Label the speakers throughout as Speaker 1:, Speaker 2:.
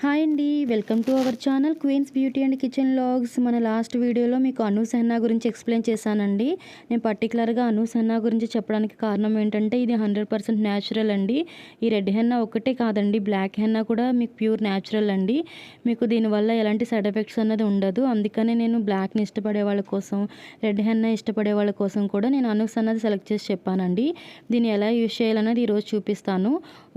Speaker 1: Hi అండి welcome to our channel queens beauty and kitchen logs. మన last వీడియోలో మీకు అనూస్ హెన్నా గురించి ఎక్స్ప్లెయిన్ చేశానండి. నేను పర్టికులర్గా అనూస్ హెన్నా గురించి చెప్పడానికి కారణం ఏంటంటే ఇది హండ్రెడ్ పర్సెంట్ న్యాచురల్ అండి. ఈ రెడ్ హెన్నా ఒకటే కాదండి బ్లాక్ హెన్నా కూడా మీకు ప్యూర్ న్యాచురల్ అండి. మీకు దీనివల్ల ఎలాంటి సైడ్ ఎఫెక్ట్స్ అన్నది ఉండదు. అందుకనే నేను బ్లాక్ని ఇష్టపడే వాళ్ళ కోసం రెడ్ హెన్నా ఇష్టపడే వాళ్ళ కోసం కూడా నేను అనూస్ అన్నది సెలెక్ట్ చేసి చెప్పానండి. దీన్ని ఎలా యూజ్ చేయాలన్నది ఈరోజు చూపిస్తాను.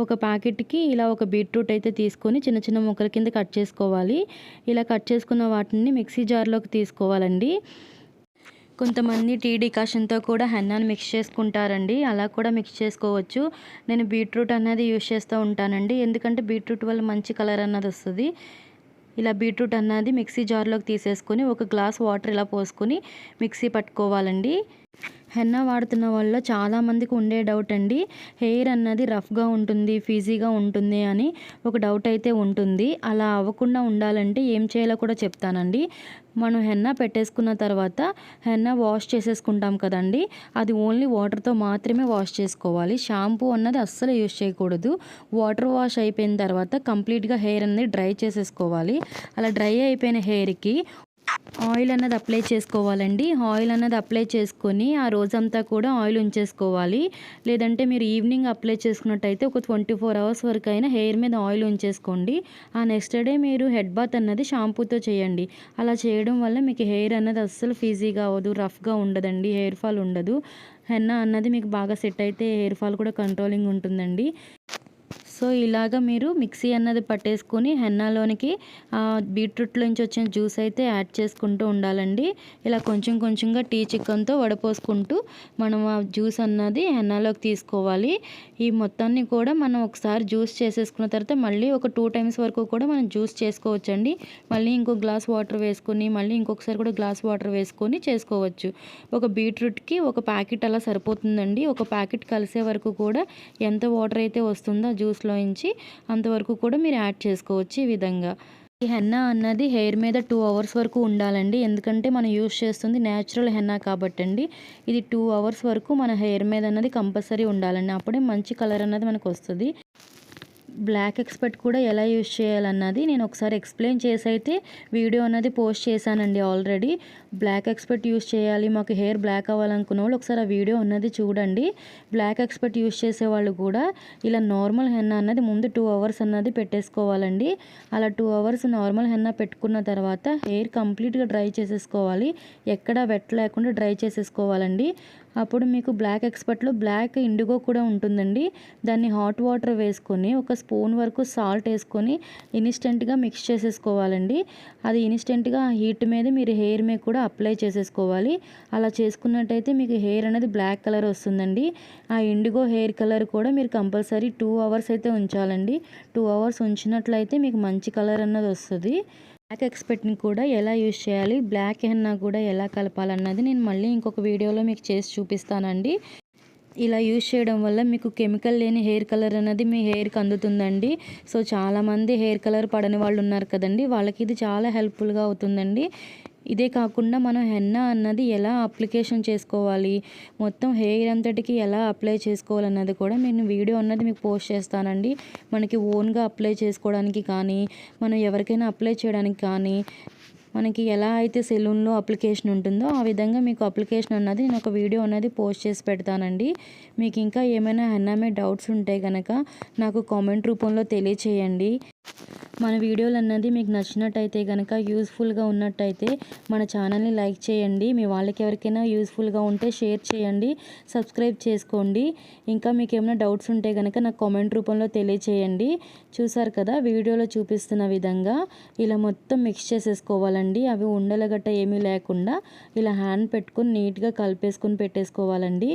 Speaker 1: ఒక ప్యాకెట్కి ఇలా ఒక బీట్రూట్ అయితే తీసుకొని చిన్న చిన్న ముక్కల కింద కట్ చేసుకోవాలి. ఇలా కట్ చేసుకున్న వాటిని మిక్సీ జార్లోకి తీసుకోవాలండి. కొంతమంది టీ డికాషన్తో కూడా హెన్నాను మిక్స్ చేసుకుంటారండి. అలా కూడా మిక్స్ చేసుకోవచ్చు. నేను బీట్రూట్ అనేది యూస్ చేస్తూ ఉంటానండి. ఎందుకంటే బీట్రూట్ వల్ల మంచి కలర్ అన్నది వస్తుంది. ఇలా బీట్రూట్ అన్నది మిక్సీ జార్లోకి తీసేసుకొని ఒక గ్లాస్ వాటర్ ఇలా పోసుకొని మిక్సీ పట్టుకోవాలండి. హెన్నా వాడుతున్న వాళ్ళ చాలామందికి ఉండే డౌట్ అండి. హెయిర్ అన్నది రఫ్గా ఉంటుంది ఫీజీగా ఉంటుంది అని ఒక డౌట్ అయితే ఉంటుంది. అలా అవ్వకుండా ఉండాలంటే ఏం చేయాలో కూడా చెప్తానండి. మనం హెన్నా పెట్టేసుకున్న తర్వాత హెన్నా వాష్ చేసేసుకుంటాం కదండి. అది ఓన్లీ వాటర్తో మాత్రమే వాష్ చేసుకోవాలి. షాంపూ అన్నది అస్సలు యూజ్ చేయకూడదు. వాటర్ వాష్ అయిపోయిన తర్వాత కంప్లీట్గా హెయిర్ అనేది డ్రై చేసేసుకోవాలి. అలా డ్రై అయిపోయిన హెయిర్కి ఆయిల్ అన్నది అప్లై చేసుకోవాలండి. ఆయిల్ అన్నది అప్లై చేసుకొని ఆ రోజంతా కూడా ఆయిల్ ఉంచేసుకోవాలి. లేదంటే మీరు ఈవినింగ్ అప్లై చేసుకున్నట్టయితే ఒక ట్వంటీ ఫోర్ అవర్స్ వరకు అయినా హెయిర్ మీద ఆయిల్ ఉంచేసుకోండి. ఆ నెక్స్ట్ డే మీరు హెడ్ బాత్ అన్నది షాంపూతో చేయండి. అలా చేయడం వల్ల మీకు హెయిర్ అన్నది అస్సలు ఫీజీగా అవ్వదు రఫ్గా ఉండదండి. హెయిర్ ఫాల్ ఉండదు. హెన్న అన్నది మీకు బాగా సెట్ అయితే హెయిర్ ఫాల్ కూడా కంట్రోలింగ్ ఉంటుందండి. సో ఇలాగ మీరు మిక్సీ అన్నది పట్టేసుకొని హెన్నాలోనికి బీట్రూట్లోంచి వచ్చిన జ్యూస్ అయితే యాడ్ చేసుకుంటూ ఉండాలండి. ఇలా కొంచెం కొంచెంగా టీ చికెన్తో వడపోసుకుంటూ మనం ఆ జ్యూస్ అన్నది హెన్నాలోకి తీసుకోవాలి. ఈ మొత్తాన్ని కూడా మనం ఒకసారి జ్యూస్ చేసేసుకున్న తర్వాత మళ్ళీ ఒక టూ టైమ్స్ వరకు కూడా మనం జ్యూస్ చేసుకోవచ్చండి. మళ్ళీ ఇంకో గ్లాస్ వాటర్ వేసుకొని మళ్ళీ ఇంకొకసారి కూడా గ్లాస్ వాటర్ వేసుకొని చేసుకోవచ్చు. ఒక బీట్రూట్కి ఒక ప్యాకెట్ అలా సరిపోతుందండి. ఒక ప్యాకెట్ కలిసే వరకు కూడా ఎంత వాటర్ అయితే వస్తుందో జ్యూస్లో ఇంచి అంతవరకు కూడా మీరు యాడ్ చేసుకోవచ్చు ఈ విధంగా. ఈ హెన్నా అన్నది హెయిర్ మీద టూ అవర్స్ వరకు ఉండాలండి. ఎందుకంటే మనం యూస్ చేస్తుంది న్యాచురల్ హెన్నా కాబట్టి అండి ఇది టూ అవర్స్ వరకు మన హెయిర్ మీద అన్నది కంపల్సరీ ఉండాలండి. అప్పుడే మంచి కలర్ అన్నది మనకు వస్తుంది. బ్లాక్ ఎక్స్పర్ట్ కూడా ఎలా యూజ్ చేయాలన్నది నేను ఒకసారి ఎక్స్ప్లెయిన్ చేసి అయితే వీడియో అనేది పోస్ట్ చేశానండి ఆల్రెడీ బ్లాక్ ఎక్స్పర్ట్ యూజ్ చేయాలి మాకు హెయిర్ బ్లాక్ అవ్వాలనుకున్న వాళ్ళు ఒకసారి ఆ వీడియో ఉన్నది చూడండి. బ్లాక్ ఎక్స్పర్ట్ యూజ్ చేసే వాళ్ళు కూడా ఇలా నార్మల్ హెన్నా అన్నది ముందు టూ అవర్స్ అన్నది పెట్టేసుకోవాలండి. అలా టూ అవర్స్ నార్మల్ హెన్నా పెట్టుకున్న తర్వాత హెయిర్ కంప్లీట్గా డ్రై చేసేసుకోవాలి. ఎక్కడా వెట్ లేకుండా డ్రై చేసేసుకోవాలండి. అప్పుడు మీకు బ్లాక్ ఎక్స్పర్ట్లో బ్లాక్ ఇండిగో కూడా ఉంటుందండి. దాన్ని హాట్ వాటర్ వేసుకొని ఒక స్పూన్ వరకు సాల్ట్ వేసుకొని ఇన్స్టెంట్గా మిక్స్ చేసేసుకోవాలండి. అది ఇన్స్టెంట్గా హీట్ మీద మీరు హెయిర్ మీద కూడా అప్లై చేసేసుకోవాలి. అలా చేసుకున్నట్టయితే మీకు హెయిర్ అనేది బ్లాక్ కలర్ వస్తుందండి. ఆ ఇండిగో హెయిర్ కలర్ కూడా మీరు కంపల్సరీ టూ అవర్స్ అయితే ఉంచాలండి. టూ అవర్స్ ఉంచినట్లయితే మీకు మంచి కలర్ అన్నది వస్తుంది. బ్లాక్ ఎక్స్పెక్ట్ని కూడా ఎలా యూజ్ చేయాలి? బ్లాక్ హెన్నా కూడా ఎలా కలపాలన్నది నేను మళ్ళీ ఇంకొక వీడియోలో మీకు చేసి చూపిస్తానండి. ఇలా యూజ్ చేయడం వల్ల మీకు కెమికల్ లేని హెయిర్ కలర్ అనేది మీ హెయిర్కి అందుతుందండి. సో చాలామంది హెయిర్ కలర్ పడని వాళ్ళు ఉన్నారు కదండి. వాళ్ళకి ఇది చాలా హెల్ప్ఫుల్గా అవుతుందండి. ఇదే కాకుండా మనం హెన్నా అన్నది ఎలా అప్లికేషన్ చేసుకోవాలి మొత్తం హెయిర్ అంతటికి ఎలా అప్లై చేసుకోవాలన్నది కూడా నేను వీడియో అన్నది మీకు పోస్ట్ చేస్తానండి. మనకి ఓన్గా అప్లై చేసుకోవడానికి కానీ మనం ఎవరికైనా అప్లై చేయడానికి కానీ మనకి ఎలా అయితే సెలూన్లో అప్లికేషన్ ఉంటుందో ఆ విధంగా మీకు అప్లికేషన్ అన్నది నేను ఒక వీడియో అనేది పోస్ట్ చేసి పెడతానండి. మీకు ఇంకా ఏమైనా హెన్నామే డౌట్స్ ఉంటే కనుక నాకు కామెంట్ రూపంలో తెలియచేయండి. మన వీడియోలు అన్నది మీకు నచ్చినట్టయితే కనుక యూస్ఫుల్గా ఉన్నట్టయితే మన ఛానల్ని లైక్ చేయండి. మీ వాళ్ళకి ఎవరికైనా యూస్ఫుల్గా ఉంటే షేర్ చేయండి. సబ్స్క్రైబ్ చేసుకోండి. ఇంకా మీకు ఏమైనా డౌట్స్ ఉంటే కనుక నాకు కామెంట్ రూపంలో తెలియచేయండి. చూసారు కదా వీడియోలో చూపిస్తున్న విధంగా ఇలా మొత్తం మిక్స్ చేసేసుకోవాలండి. అవి ఉండల గట్ట ఏమీ లేకుండా ఇలా హ్యాండ్ పెట్టుకొని నీట్గా కలిపేసుకొని పెట్టేసుకోవాలండి.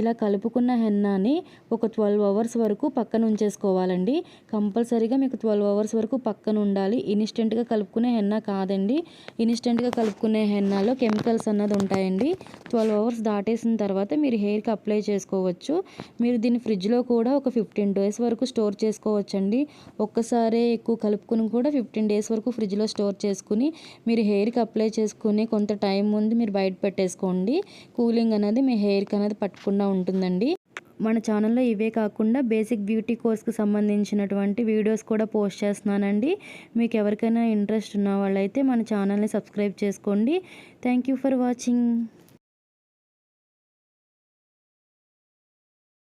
Speaker 1: ఇలా కలుపుకున్న హెన్నాని ఒక ట్వెల్వ్ అవర్స్ వరకు పక్కన ఉంచేసుకోవాలండి కంపల్సరీగా మీకు ట్వెల్వ్ అవర్స్ వరకు పక్కన ఉండాలి ఇన్స్టెంట్గా కలుపుకునే హెన్నా కాదండి. ఇన్స్టెంట్గా కలుపుకునే హెన్నాలో కెమికల్స్ అన్నది ఉంటాయండి. ట్వెల్వ్ అవర్స్ దాటేసిన తర్వాత మీరు హెయిర్కి అప్లై చేసుకోవచ్చు. మీరు దీన్ని ఫ్రిడ్జ్లో కూడా ఒక ఫిఫ్టీన్ డేస్ వరకు స్టోర్ చేసుకోవచ్చండి. ఒక్కసారే ఎక్కువ కలుపుకుని కూడా ఫిఫ్టీన్ డేస్ వరకు ఫ్రిడ్జ్లో స్టోర్ చేసుకుని మీరు హెయిర్కి అప్లై చేసుకుని కొంత టైం ముందు మీరు బయట పెట్టేసుకోండి. కూలింగ్ అనేది మీ హెయిర్కి అనేది పట్టకుండా ఉంటుందండి. మన ఛానల్లో ఇవే కాకుండా బేసిక్ బ్యూటీ కోర్స్కి సంబంధించినటువంటి వీడియోస్ కూడా పోస్ట్ చేస్తున్నానండి. మీకు ఎవరికైనా ఇంట్రెస్ట్ ఉన్న వాళ్ళైతే మన ఛానల్ని సబ్స్క్రైబ్ చేసుకోండి. Thank you for watching